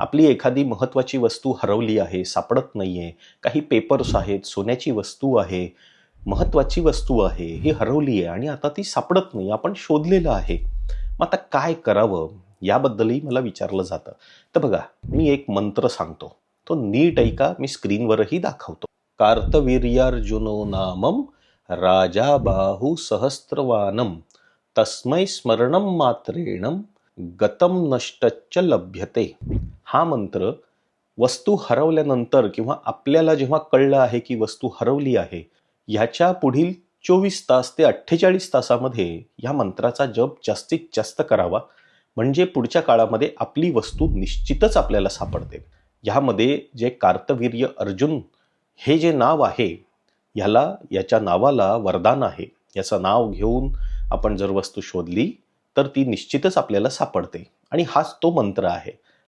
आपली एखादी महत्त्वाची वस्तू हरवली आहे सापडत नाही आहे काही पेपर्स आहेत सोन्याची वस्तू आहे महत्त्वाची वस्तू आहे ही हरवली आहे आणि आता ती सापडत नाही आपण शोधलेलं आहे. मग आता काय करावं? याबद्दलही मला विचारलं जातं. तर बघा मी एक मंत्र सांगतो. तो नीट ऐका मी स्क्रीनवरही दाखवतो. कार्तवीर्यार्जुनो नामम राजा बाहू सहस्त्रवानम तस्मै स्मरणम मात्रेण गतम नष्टच्च लभ्यते। हा मंत्र वस्तू हरवल्यानंतर किंवा आपल्याला जेव्हा कळलं आहे की वस्तू हरवली आहे ह्याच्या पुढील चोवीस तास ते अठ्ठेचाळीस तासामध्ये या मंत्राचा जप जास्तीत जास्त करावा. म्हणजे पुढच्या काळामध्ये आपली वस्तू निश्चितच आपल्याला सापडते. ह्यामध्ये जे कार्तवीर्य अर्जुन हे जे नाव आहे ह्याला याच्या नावाला वरदान आहे. याचं नाव घेऊन आपण जर वस्तू शोधली तर ती निश्चितच आपल्याला सापडते. आणि हाच तो मंत्र आहे.